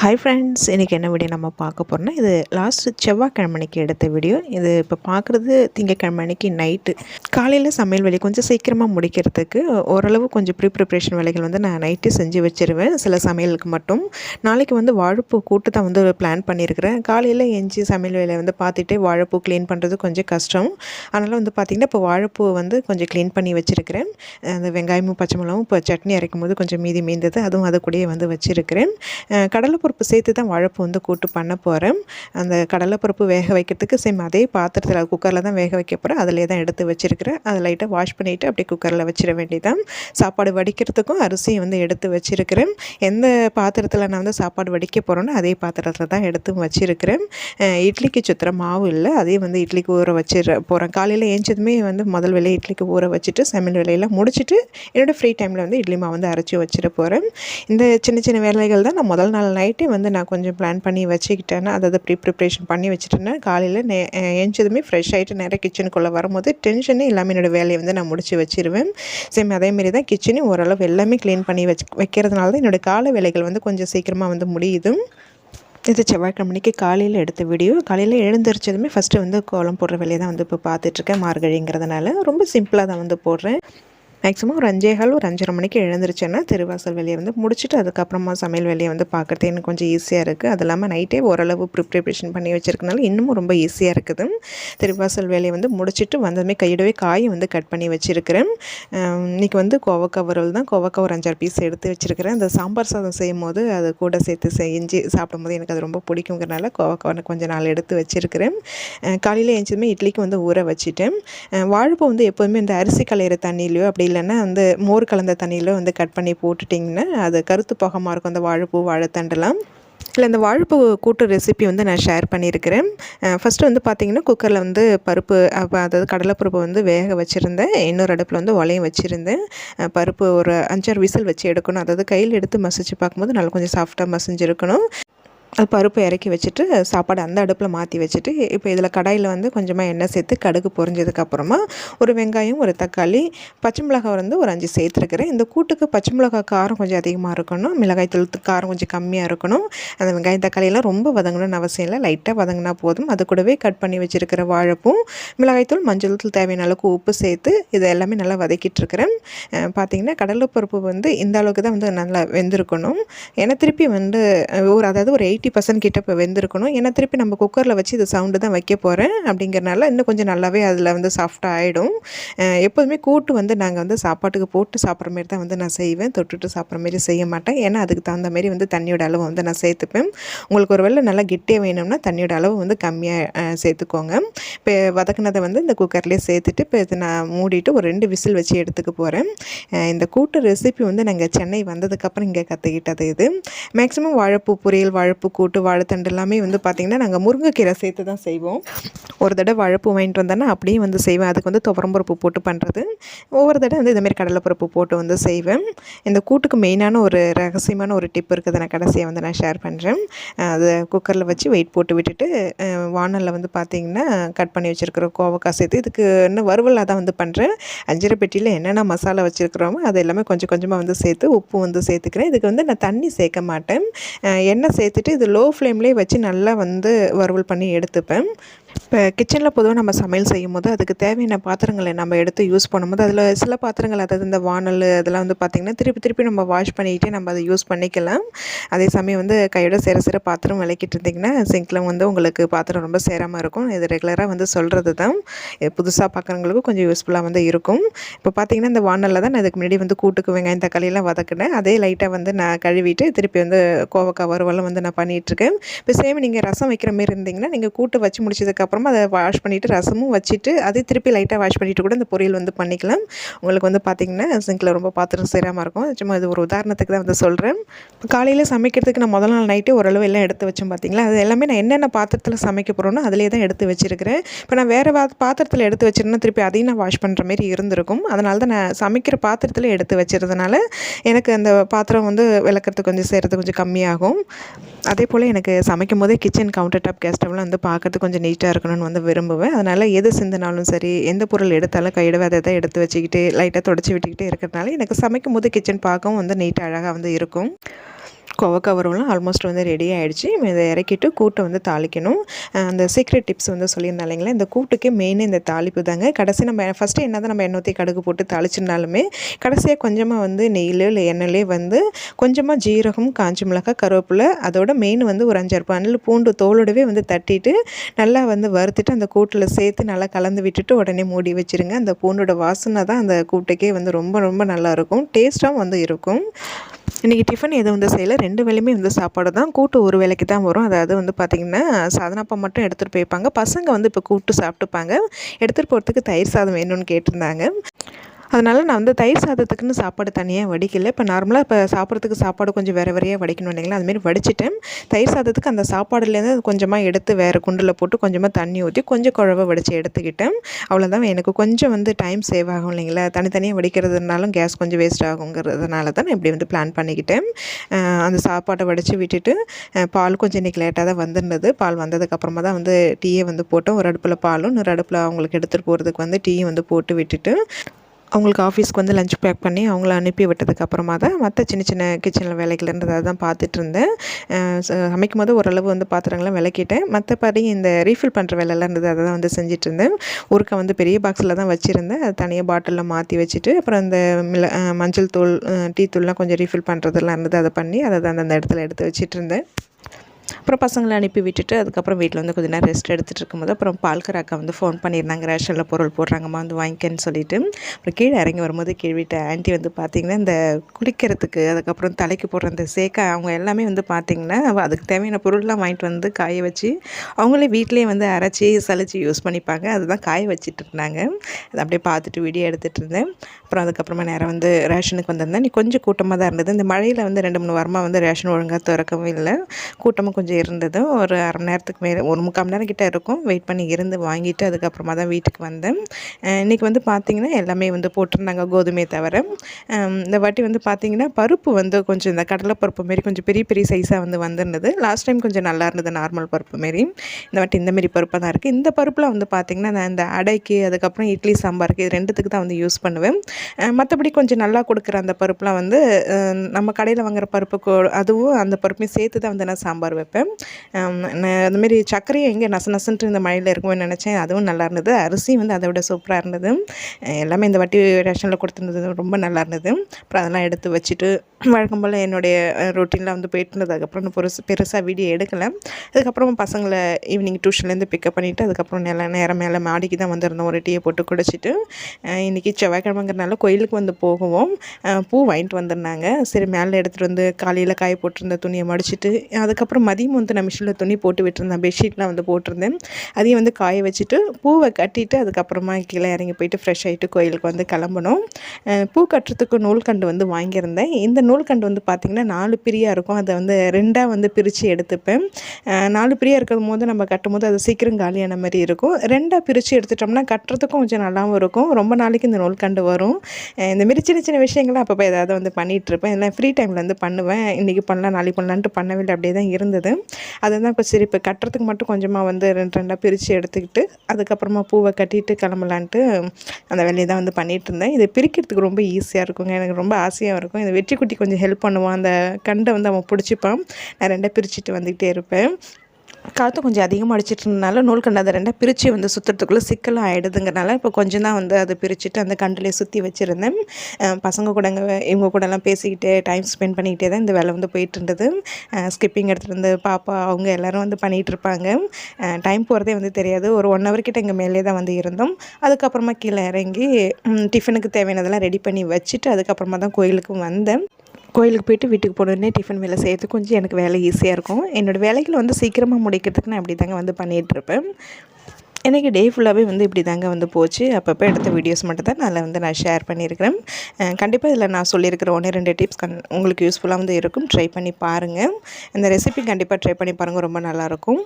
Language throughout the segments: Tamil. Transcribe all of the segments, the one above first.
ஹாய் ஃப்ரெண்ட்ஸ் இன்றைக்கி என்ன வீடியோ நம்ம பார்க்க போகிறோம்னா இது லாஸ்ட் செவ்வாய்க்கிழமைக்கு எடுத்த வீடியோ இது இப்போ பார்க்குறது திங்கக்கிழமைக்கு நைட்டு காலையில் சமையல் வேலை கொஞ்சம் சீக்கிரமாக முடிக்கிறதுக்கு ஓரளவு கொஞ்சம் ப்ரீ ப்ரிப்ரேஷன் வேலைகள் வந்து நான் நைட்டு செஞ்சு வச்சிருவேன். சில சமையலுக்கு மட்டும். நாளைக்கு வந்து வாழைப்பூ கூட்டு தான் வந்து பிளான் பண்ணியிருக்கிறேன். காலையில் எஞ்சி சமையல் வேலையை வந்து பார்த்துட்டு வாழைப்பூ க்ளீன் பண்ணுறது கொஞ்சம் கஷ்டம். அதனால் வந்து பார்த்திங்கன்னா இப்போ வாழைப்பூ வந்து கொஞ்சம் க்ளீன் பண்ணி வச்சுருக்கிறேன். அந்த வெங்காயமும் பச்சை மிளகாவும் இப்போ சட்னி அரைக்கும் போது கொஞ்சம் மீதி மீந்தது அதுவும் அது கூடயே வந்து வச்சுருக்கிறேன். கடலைப்பருப்பு சேர்த்து தான் வாழைப்பூ வந்து கூட்டு பண்ண போகிறேன் அந்த கடலைப்பருப்பு வேக வைக்கிறதுக்கு சேம் அதே பாத்திரத்தில் குக்கரில் தான் வேக வைக்க போகிறேன் அதிலே தான் எடுத்து வச்சுருக்கிறேன். அதை லைட்டாக வாஷ் பண்ணிவிட்டு அப்படியே குக்கரில் வச்சிட வேண்டியதான் சாப்பாடு வடிக்கிறதுக்கும் அரிசியும் வந்து எடுத்து வச்சுருக்கிறேன். எந்த பாத்திரத்தில் நான் வந்து சாப்பாடு வடிக்க போகிறேனோ அதே பாத்திரத்தில் தான் எடுத்து வச்சுருக்கிறேன். இட்லிக்கு சுற்றுற மாவு இல்லை. அதே வந்து இட்லிக்கு ஊற வச்சிட போகிறேன் காலையில் ஏஞ்சதுமே வந்து முதல் வேலையை இட்லிக்கு ஊற வச்சுட்டு சமையல் வேலையெல்லாம் முடிச்சுட்டு என்னோடய ஃப்ரீ டைமில் வந்து இட்லி மாவு வந்து அரைச்சி வச்சிட போகிறேன் இந்த சின்ன சின்ன வேலைகள் தான். நான் முதல் நாள் நைட் நைட்டே வந்து நான் கொஞ்சம் பிளான் பண்ணி வச்சுக்கிட்டேன்னா அதாவது ப்ரீ ப்ரிப்ரேஷன் பண்ணி வச்சுட்டேன்னா காலையில் நே எஞ்சதுமே ஃப்ரெஷ் ஆகிட்டு நேராக கிச்சனுக்குள்ளே வரும்போது டென்ஷனே எல்லாமே என்னோடய வேலையை வந்து நான் முடிச்சு வச்சிருவேன். சேம் அதேமாரி தான் கிச்சனையும் ஓரளவு எல்லாமே க்ளீன் பண்ணி வச்சு வைக்கிறதுனால தான் என்னோடய கால வேலைகள் வந்து கொஞ்சம் சீக்கிரமாக வந்து முடியுது. இது செவ்வாய்க்கிழமைக்கு காலையில் எடுத்த வீடியோ காலையில் எழுந்திரிச்சதுமே ஃபஸ்ட்டு வந்து கோலம் போடுற வேலையை தான் வந்து இப்போ பார்த்துட்ருக்கேன் மார்கழிங்கிறதுனால. ரொம்ப சிம்பிளாக தான் வந்து போடுறேன். மேக்ஸிமம் ஒரு அஞ்சே கால் ஒரு அஞ்சரை மணிக்கு எழுந்திரிச்சேன்னா திருவாசல் வேலையை வந்து முடிச்சுட்டு அதுக்கப்புறமா சமையல் வேலையை வந்து பார்க்குறது எனக்கு கொஞ்சம் ஈஸியாக இருக்குது அது இல்லாமல் நைட்டே ஓரளவு ப்ரிப்ரேஷன் பண்ணி வச்சுருக்கனால இன்னமும் ரொம்ப ஈஸியாக இருக்குது. திருவாசல் வேலையை வந்து முடிச்சுட்டு வந்ததுமே கையிடவே காயை வந்து கட் பண்ணி வச்சுருக்கிறேன். இன்றைக்கி வந்து கோவக்காய் வறுவல் தான். கோவக்காய் ஒரு அஞ்சாறு பீஸ் எடுத்து வச்சுருக்கிறேன். அந்த சாம்பார் சாதம் செய்யும் போது அது கூட சேர்த்து செஞ்சு சாப்பிடும்போது எனக்கு அது ரொம்ப பிடிக்குங்கிறனால கோவக்காய் கொஞ்சம் நாள் எடுத்து வச்சுருக்கிறேன். காலையில் எழுந்ததுமே இட்லிக்கு வந்து ஊற வச்சுட்டேன். வாழைப்பூ வந்து எப்போதுமே இந்த அரிசி கலையிற தண்ணியிலையோ அப்படி இல்லைன்னா வந்து மோர் கலந்த தண்ணியில் வந்து கட் பண்ணி போட்டுட்டிங்கன்னா அது கருத்து போகமாக இருக்கும். அந்த வாழைப்பூ வாழைத்தண்டெல்லாம். இல்லை இந்த வாழைப்பூ கூட்டு ரெசிபி வந்து நான் ஷேர் பண்ணியிருக்கிறேன். ஃபஸ்ட்டு வந்து பார்த்திங்கன்னா குக்கரில் வந்து பருப்பு அதாவது கடலைப்பருப்பு வந்து வேக வச்சுருந்தேன். இன்னொரு அடுப்பில் வந்து உலையும் வச்சுருந்தேன். பருப்பு ஒரு அஞ்சாறு விசில் வச்சு எடுக்கணும். அதாவது கையில் எடுத்து மசிச்சு பார்க்கும்போது நல்லா கொஞ்சம் சாஃப்டாக மசிஞ்சிருக்கணும். அது பருப்பு இறக்கி வச்சுட்டு சாப்பாடு அந்த அடுப்பில் மாற்றி வச்சுட்டு இப்போ இதில் கடாயில் வந்து கொஞ்சமாக எண்ணெய் சேர்த்து கடுகு பொரிஞ்சதுக்கப்புறமா ஒரு வெங்காயம் ஒரு தக்காளி பச்சை மிளகாய் வந்து ஒரு அஞ்சு சேர்த்துருக்குறேன். இந்த கூட்டுக்கு பச்சை மிளகாய் காரம் கொஞ்சம் அதிகமாக இருக்கணும். மிளகாய் தூள் காரம் கொஞ்சம் கம்மியாக இருக்கணும். அந்த வெங்காயம் தக்காளியெல்லாம் ரொம்ப வதங்கணும்னு அவசியம் இல்லை. லைட்டாக வதங்கினா போதும். அது கூடவே கட் பண்ணி வச்சுருக்கிற வாழைப்பும் மிளகாய்த்தூள் மஞ்சள் தூள் தேவையான அளவுக்கு உப்பு சேர்த்து இது எல்லாமே நல்லா வதக்கிட்டு இருக்கிறேன். பார்த்தீங்கன்னா கடலைப்பருப்பு வந்து இந்த அளவுக்கு தான் வந்து நல்லா வெந்திருக்கணும். ஏன்னா திருப்பி வந்து ஒரு அதாவது ஒரு எயிட்டி ஃபிஃப்டி பர்சன்ட் கிட்ட இப்போ வெந்திருக்கணும். ஏன்னா திருப்பி நம்ம குக்கரில் வச்சு இது சவுண்டு தான் வைக்க போகிறேன் அப்படிங்கிறனால இன்னும் கொஞ்சம் நல்லாவே அதில் வந்து சாஃப்டாக ஆகிடும் எப்போதுமே கூட்டு வந்து நாங்கள் வந்து சாப்பாட்டுக்கு போட்டு சாப்பிட்ற மாரி தான் வந்து நான் செய்வேன். தொட்டுட்டு சாப்பிட்ற மாரி செய்ய மாட்டேன். ஏன்னா அதுக்கு தகுந்த மாரி வந்து தண்ணியோட அளவு வந்து நான் சேர்த்துப்பேன். உங்களுக்கு ஒரு வேளை நல்லா கெட்டியாக வேணும்னா தண்ணியோட அளவு வந்து கம்மியாக சேர்த்துக்கோங்க. இப்போ வதக்குனதை வந்து இந்த குக்கர்லேயே சேர்த்துட்டு இப்போ இதை நான் மூடிட்டு ஒரு ரெண்டு விசில் வச்சு எடுத்துக்க போகிறேன் இந்த கூட்டு ரெசிபி வந்து நாங்கள் சென்னை வந்ததுக்கப்புறம் இங்கே கற்றுக்கிட்டது இது. மேக்ஸிமம் வாழைப்பூ பொரியல் வாழைப்பூ கூட்டு வாழைத்தண்டு எல்லாமே வந்து பார்த்திங்கன்னா நாங்கள் முருங்கைக்கீரை சேர்த்து தான் செய்வோம். ஒரு தடவை வாழைப்பூ வாங்கிட்டு வந்தேன்னா அப்படியே வந்து செய்வேன். அதுக்கு வந்து துவரம்பருப்பு போட்டு பண்ணுறது ஒவ்வொரு தடவை வந்து இதுமாரி கடலைப்பருப்பு போட்டு வந்து செய்வேன். இந்த கூட்டுக்கு மெயினான ஒரு ரகசியமான ஒரு டிப் இருக்குது. நான் கடைசியாக வந்து நான் ஷேர் பண்ணுறேன் அதை குக்கரில் வச்சு வெயிட் போட்டு விட்டுட்டு வானலில் வந்து பார்த்திங்கன்னா கட் பண்ணி வச்சுருக்கிற கோவக்காய் சேர்த்து இதுக்கு இன்னும் வறுவலாக தான் வந்து பண்ணுறேன் அஞ்சரை பெட்டியில் என்னென்ன மசாலா வச்சுருக்கிறோமோ அது எல்லாமே கொஞ்சம் கொஞ்சமாக வந்து சேர்த்து உப்பு வந்து சேர்த்துக்கிறேன். இதுக்கு வந்து நான் தண்ணி சேர்க்க மாட்டேன். எண்ணெய் சேர்த்துட்டு இது லோ ஃப்ளேம்லேயே வச்சு நல்லா வந்து வறுவல் பண்ணி எடுத்துப்பேன். இப்போ கிச்சனில் பொதுவாக நம்ம சமையல் செய்யும் போது அதுக்கு தேவையான பாத்திரங்களை நம்ம எடுத்து யூஸ் பண்ணும்போது அதில் சில பாத்திரங்கள் அதாவது இந்த வானல் அதெல்லாம் வந்து பார்த்திங்கன்னா திருப்பி திருப்பி நம்ம வாஷ் பண்ணிக்கிட்டே நம்ம அதை யூஸ் பண்ணிக்கலாம். அதே சமயம் வந்து கையோட சேர சேர பாத்திரம் விளக்கிட்டு இருந்திங்கன்னா சிங்கில் வந்து உங்களுக்கு பாத்திரம் ரொம்ப சேராமல் இருக்கும். இது ரெகுலராக வந்து சொல்கிறது தான். புதுசாக பார்க்குறவங்களுக்கும் கொஞ்சம் யூஸ்ஃபுல்லாக வந்து இருக்கும். இப்போ பார்த்திங்கன்னா இந்த வானலில் தான் நான் இதுக்கு முன்னாடி வந்து கூட்டுக்கு வெங்காயம் தக்காளியெல்லாம் வதக்கினேன். அதே லைட்டாக வந்து நான் கழுவிட்டு திருப்பி வந்து கோவக்காய் வறுவலும் வந்து நான் பண்ணிகிட்ருக்கேன் இப்போ சேம் நீங்கள் ரசம் வைக்கிற மாரி இருந்திங்கன்னா நீங்கள் கூட்டு வச்சு முடிச்சதுக்கு அதுக்கப்புறமா அதை வாஷ் பண்ணிவிட்டு ரசமும் வச்சுட்டு அதே திருப்பி லைட்டாக வாஷ் பண்ணிவிட்டு கூட இந்த பொரியல் வந்து பண்ணிக்கலாம். உங்களுக்கு வந்து பார்த்திங்கன்னா சிங்கில் ரொம்ப பாத்திரம் சேராமல் இருக்கும். சும்மா இது ஒரு உதாரணத்துக்கு தான் வந்து சொல்கிறேன் காலையில் சமைக்கிறதுக்கு நான் முதல் நாள் நைட்டு ஓரளவு எல்லாம் எடுத்து வச்சேன் பார்த்திங்களா அது எல்லாமே நான் என்னென்ன பாத்திரத்தில் சமைக்க போகிறோன்னு அதிலே தான் எடுத்து வச்சுருக்கிறேன். இப்போ நான் வேறு பாத்திரத்தில் எடுத்து வச்சிருந்தேன் திருப்பி அதையும் நான் வாஷ் பண்ணுற மாதிரி இருந்திருக்கும். அதனால தான் நான் சமைக்கிற பாத்திரத்தில் எடுத்து வச்சிருந்தனால எனக்கு அந்த பாத்திரம் வந்து விளக்கிறதுக்கு கொஞ்சம் செய்கிறது கொஞ்சம் கம்மியாகும். அதே போல் எனக்கு சமைக்கும் போதே கிச்சன் கவுண்டர் டாப் கேஸ் ஸ்டவ்லாம் வந்து பார்க்கறதுக்கு கொஞ்சம் நீட்டாக இருக்கணும்னு வந்து விரும்புவேன். அதனால் எது சிந்தினாலும் சரி எந்த பொருள் எடுத்தாலும் கையிடவே அதை தான் எடுத்து வச்சுக்கிட்டு லைட்டாக தொடச்சி விட்டுக்கிட்டே இருக்கிறதுனால எனக்கு சமைக்கும் போது கிச்சன் பார்க்கவும் வந்து நீட்டாக அழகாக வந்து இருக்கும். கோவக்காய் வறுவலும் ஆல்மோஸ்ட் வந்து ரெடி ஆகிடுச்சு இதை இறக்கிட்டு கூட்டை வந்து தாளிக்கணும். அந்த சீக்ரெட் டிப்ஸ் வந்து சொல்லியிருந்தேன் இல்லைங்களா? இந்த கூட்டுக்கே மெயின் இந்த தாளிப்பு தாங்க. கடைசி நம்ம ஃபஸ்ட்டு என்ன தான் நம்ம எண்ணூற்றி கடுகு போட்டு தாளிச்சிருந்தாலுமே கடைசியாக கொஞ்சமாக வந்து நெய்யில் இல்லை எண்ணெயிலே வந்து கொஞ்சமாக ஜீரகம் காஞ்சி மிளகாய் கருவேப்பிலை அதோட மெயின் வந்து ஒரு அஞ்சாறு பன்னெண்டு பூண்டு தோலோடவே வந்து தட்டிட்டு நல்லா வந்து வறுத்துட்டு அந்த கூட்டில் சேர்த்து நல்லா கலந்து விட்டுட்டு உடனே மூடி வச்சுருங்க. அந்த பூண்டோட வாசனை தான் அந்த கூட்டுக்கே வந்து ரொம்ப ரொம்ப நல்லாயிருக்கும் டேஸ்ட்டாகவும் வந்து இருக்கும். இன்றைக்கி டிஃபன் எதுவும் வந்து செய்யலை. ரெண்டு வேலையுமே வந்து சாப்பாடு தான். கூட்டு ஒரு வேலைக்கு தான் வரும். அதாவது வந்து பார்த்திங்கன்னா சாதனப்பா மட்டும் எடுத்துகிட்டு போய்ப்பாங்க பசங்க வந்து இப்போ கூப்பிட்டு சாப்பிட்டுப்பாங்க. எடுத்துகிட்டு போகிறதுக்கு தயிர் சாதம் வேணும்னு கேட்டிருந்தாங்க. அதனால் நான் வந்து தயிர் சாதத்துக்குன்னு சாப்பாடு தனியாக வடிக்கல. இப்போ நார்மலாக இப்போ சாப்பிட்றதுக்கு சாப்பாடு கொஞ்சம் வேறு வேறையாக வடிக்கணும் இல்லைங்களா அதுமாரி வடிச்சிட்டேன். தயிர் சாதத்துக்கு அந்த சாப்பாடுலேருந்து கொஞ்சமாக எடுத்து வேறு குண்டில் போட்டு கொஞ்சமாக தண்ணி ஊற்றி கொஞ்சம் குழவை வடித்து எடுத்துக்கிட்டேன். அவ்வளோதான் எனக்கு கொஞ்சம் வந்து டைம் சேவ் ஆகும் இல்லைங்களா? தனித்தனியாக வடிக்கிறதுனாலும் கேஸ் கொஞ்சம் வேஸ்ட் ஆகுங்கிறதுனால தான் நான் இப்படி வந்து பிளான் பண்ணிக்கிட்டேன். அந்த சாப்பாட்டை வடித்து விட்டுட்டு பால் கொஞ்சம் இன்றைக்கி லேட்டாக தான் வந்திருந்தது. பால் வந்ததுக்கப்புறமா தான் வந்து டீயை வந்து போட்டோம். ஒரு அடுப்பில் பாலும் இன்னொரு அடுப்பில் அவங்களுக்கு எடுத்துகிட்டு போகிறதுக்கு வந்து டீயும் வந்து போட்டு விட்டுட்டு அவங்களுக்கு ஆஃபீஸ்க்கு வந்து லஞ்ச் பேக் பண்ணி அவங்கள அனுப்பி விட்டதுக்கு அப்புறமா தான் மற்ற சின்ன சின்ன கிச்சனில் வேலைகள் அதை தான் பார்த்துட்டு இருந்தேன். சமைக்கும் போது ஓரளவு வந்து பாத்திரங்களாம் விளக்கிட்டேன். மற்றபடி இந்த ரீஃபில் பண்ணுற வேலையெல்லாம் இருந்தது. அதை தான் வந்து செஞ்சுட்டு இருந்தேன். ஊருக்கா வந்து பெரிய பாக்ஸில் தான் வச்சுருந்தேன். அதை தனியாக பாட்டிலில் மாற்றி வச்சுட்டு அப்புறம் இந்த மிள மஞ்சள் தூள் டீ தூள்லாம் கொஞ்சம் ரீஃபில் பண்ணுறதெல்லாம் இருந்தது. அதை பண்ணி அதை தான் அந்த இடத்துல எடுத்து வச்சுட்டு இருந்தேன். அப்புறம் பசங்களை அனுப்பி விட்டுட்டு அதுக்கப்புறம் வீட்டில் வந்து கொஞ்சம் நேரம் ரெஸ்ட் எடுத்துகிட்டு இருக்கும்போது அப்புறம் பால்கர் அக்கா வந்து ஃபோன் பண்ணியிருந்தாங்க. ரேஷனில் பொருள் போடுறாங்கம்மா வந்து வாங்கிக்கன்னு சொல்லிட்டு. அப்புறம் கீழே இறங்கி வரும்போது கீழ் வீட்டு ஆண்டி வந்து பார்த்திங்கன்னா இந்த குளிக்கிறதுக்கு அதுக்கப்புறம் தலைக்கு போடுற அந்த சேக்கா அவங்க எல்லாமே வந்து பார்த்திங்கன்னா அதுக்கு தேவையான பொருள்லாம் வாங்கிட்டு வந்து காய வச்சு அவங்களே வீட்லேயே வந்து அரைச்சி சளிச்சு யூஸ் பண்ணிப்பாங்க. அதுதான் காய வச்சுட்டு இருந்தாங்க. அதை அப்படியே பார்த்துட்டு வீடியோ எடுத்துகிட்டு இருந்தேன். அப்புறம் அதுக்கப்புறமா நேரம் வந்து ரேஷனுக்கு வந்திருந்தேன். நீ கொஞ்சம் கூட்டமாக தான் இருந்தது. இந்த மழையில் வந்து ரெண்டு மூணு வாரமாக வந்து ரேஷன் ஒழுங்காக திறக்கவும் இல்லை. கூட்டமாக கொஞ்சம் இருந்தது. ஒரு அரை மணி நேரத்துக்கு மேலே ஒரு முக்கால் மணி நேரம் கிட்டே இருக்கும். வெயிட் பண்ணி இருந்து வாங்கிட்டு அதுக்கப்புறமா தான் வீட்டுக்கு வந்தேன். இன்றைக்கி வந்து பார்த்திங்கன்னா எல்லாமே வந்து போட்டிருந்தாங்க கோதுமை தவிர. இந்த வாட்டி வந்து பார்த்திங்கன்னா பருப்பு வந்து கொஞ்சம் இந்த கடலை பருப்பு மாரி கொஞ்சம் பெரிய பெரிய சைஸாக வந்து வந்திருந்தது. லாஸ்ட் டைம் கொஞ்சம் நல்லா இருந்தது நார்மல் பருப்பு மாரி. இந்த வாட்டி இந்தமாரி பருப்பாக தான் இருக்குது இந்த பருப்பில் வந்து பார்த்திங்கன்னா நான் இந்த அடைக்கு அதுக்கப்புறம் இட்லி சாம்பாருக்கு இது ரெண்டுத்துக்கு தான் வந்து யூஸ் பண்ணுவேன். மற்றபடி கொஞ்சம் நல்லா கொடுக்குற அந்த பருப்புலாம் வந்து நம்ம கடையில் வாங்குகிற பருப்பு அதுவும் அந்த பருப்பையும் சேர்த்து தான் வந்து நான் சாம்பார் வைப்பேன். வைப்பேன் அதுமாரி சர்க்கரையும் எங்கே நச நசன்ட்டு இந்த மழையில் இருக்கும்னு நினச்சேன். அதுவும் நல்லா இருந்தது. அரிசியும் வந்து அதை விட சூப்பராக இருந்தது. எல்லாமே இந்த வாட்டி ரேஷனில் கொடுத்துருந்தது ரொம்ப நல்லா இருந்தது. அப்புறம் அதெல்லாம் எடுத்து வச்சுட்டு வழக்கம் போல் என்னுடைய ரொட்டீனில் வந்து போயிட்டு இருந்தது. அதுக்கப்புறம் பெருசு பெருசாக வீடியோ எடுக்கலை. அதுக்கப்புறம் பசங்களை ஈவினிங் டியூஷன்லேருந்து பிக்கப் பண்ணிவிட்டு அதுக்கப்புறம் நில நேரம் மேலே மாடிக்கு தான் வந்திருந்தோம். ஒரு டீயை போட்டு குடிச்சிட்டு இன்றைக்கி செவ்வாய்க்கிழமைங்கிறனால கோயிலுக்கு வந்து போகவும். பூ வாங்கிட்டு வந்திருந்தாங்க. சரி மேலே எடுத்துகிட்டு வந்து காலையில் காய போட்டிருந்த துணியை மடிச்சிட்டு அதுக்கப்புறம் மதியம் வந்து நான் மிஷினில் துணி போட்டு விட்டுருந்தேன். பெட்ஷீட்லாம் வந்து போட்டிருந்தேன். அதையும் வந்து காய வச்சுட்டு பூவை கட்டிட்டு அதுக்கப்புறமா கீழே இறங்கி போயிட்டு ஃப்ரெஷ் ஆகிட்டு கோயிலுக்கு வந்து கிளம்பணும். பூ கட்டுறதுக்கு நூல்கண்டு வந்து வாங்கியிருந்தேன். இந்த நூல்கண்டு வந்து பார்த்திங்கன்னா நாலு பிரியாக இருக்கும். அதை வந்து ரெண்டாக வந்து பிரித்து எடுத்துப்பேன். நாலு பிரியாக இருக்கும் போது நம்ம கட்டும் போது அது சீக்கிரம் காலியான மாதிரி இருக்கும். ரெண்டாக பிரித்து எடுத்துட்டோம்னா கட்டுறதுக்கும் கொஞ்சம் நல்லாவும் இருக்கும். ரொம்ப நாளைக்கு இந்த நூல்கண்டு வரும். இந்தமாரி சின்ன சின்ன விஷயங்கள்லாம் அப்பப்போ ஏதாவது வந்து பண்ணிகிட்ருப்பேன் இல்லை ஃப்ரீ டைமில் வந்து பண்ணுவேன். இன்றைக்கி பண்ணலாம் நாளைக்கு பண்ணலான்ட்டு பண்ணவில்லை. அப்படியே தான் இருந்தது. அதுதான் இப்போ சரி இப்போ கட்டுறதுக்கு மட்டும் கொஞ்சமாக வந்து ரெண்டு ரெண்டாக பிரித்து எடுத்துக்கிட்டு அதுக்கப்புறமா பூவை கட்டிட்டு கிளம்பலான்ட்டு அந்த வேலையை தான் வந்து பண்ணிகிட்டு இருந்தேன். இதை பிரிக்கிறதுக்கு ரொம்ப ஈஸியாக இருக்குங்க. எனக்கு ரொம்ப ஆசையாக இருக்கும். இந்த வெற்றி குட்டி கொஞ்சம் ஹெல்ப் பண்ணுவான். அந்த கண்டை வந்து அவன் பிடிச்சிப்பான். நான் ரெண்டாக பிரிச்சுட்டு வந்துக்கிட்டே இருப்பேன். காற்று கொஞ்சம் அதிகமாக அடிச்சிட்டு இருந்தனால நூல் கண்டு அதை ரெண்டாக பிரித்து வந்து சுற்றுறதுக்குள்ளே சிக்கலாக ஆகிடுதுங்கிறனால இப்போ கொஞ்சம் தான் வந்து அதை பிரிச்சுட்டு அந்த கண்டிலே சுற்றி வச்சுருந்தேன். பசங்க கூட இவங்க கூடலாம் பேசிக்கிட்டே டைம் ஸ்பெண்ட் பண்ணிக்கிட்டே தான் இந்த வேலை வந்து போயிட்டு இருந்தது ஸ்கிப்பிங் எடுத்துகிட்டு இருந்து பாப்பா அவங்க எல்லோரும் வந்து பண்ணிகிட்டு இருப்பாங்க டைம் போகிறதே வந்து தெரியாது. ஒரு ஒன் ஹவர் கிட்ட எங்கள் மேலே தான் வந்து இருந்தோம். அதுக்கப்புறமா கீழே இறங்கி டிஃபனுக்கு தேவையானதெல்லாம் ரெடி பண்ணி வச்சுட்டு அதுக்கப்புறமா தான் கோயிலுக்கு வந்தேன். கோயிலுக்கு போயிட்டு வீட்டுக்கு போனோடனே டிஃபன் வேலை செய்யறதுக்கு கொஞ்சம் எனக்கு வேலை ஈஸியாக இருக்கும். என்னோடய வேலைகளை வந்து சீக்கிரமாக முடிக்கிறதுக்கு நான் இப்படி தாங்க வந்து பண்ணிகிட்ருப்பேன் எனக்கு டே ஃபுல்லாகவே வந்து இப்படி தாங்க வந்து போச்சு. அப்பப்போ எடுத்த வீடியோஸ் மட்டும் தான் அதில் வந்து நான் ஷேர் பண்ணியிருக்கிறேன். கண்டிப்பாக இதில் நான் சொல்லியிருக்கிற ஒன்று ரெண்டு டிப்ஸ் கண் உங்களுக்கு யூஸ்ஃபுல்லாக வந்து இருக்கும். ட்ரை பண்ணி பாருங்கள் இந்த ரெசிபி கண்டிப்பாக ட்ரை பண்ணி பாருங்கள் ரொம்ப நல்லாயிருக்கும்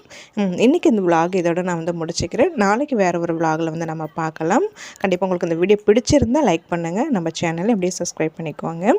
இன்றைக்கி இந்த விலாக் இதோட நான் வந்து முடிச்சுக்கிறேன். நாளைக்கு வேறு ஒரு விலாகில் வந்து நம்ம பார்க்கலாம். கண்டிப்பாக உங்களுக்கு இந்த வீடியோ பிடிச்சிருந்தால் லைக் பண்ணுங்கள் நம்ம சேனலை அப்படியே சப்ஸ்கிரைப் பண்ணிக்கோங்க.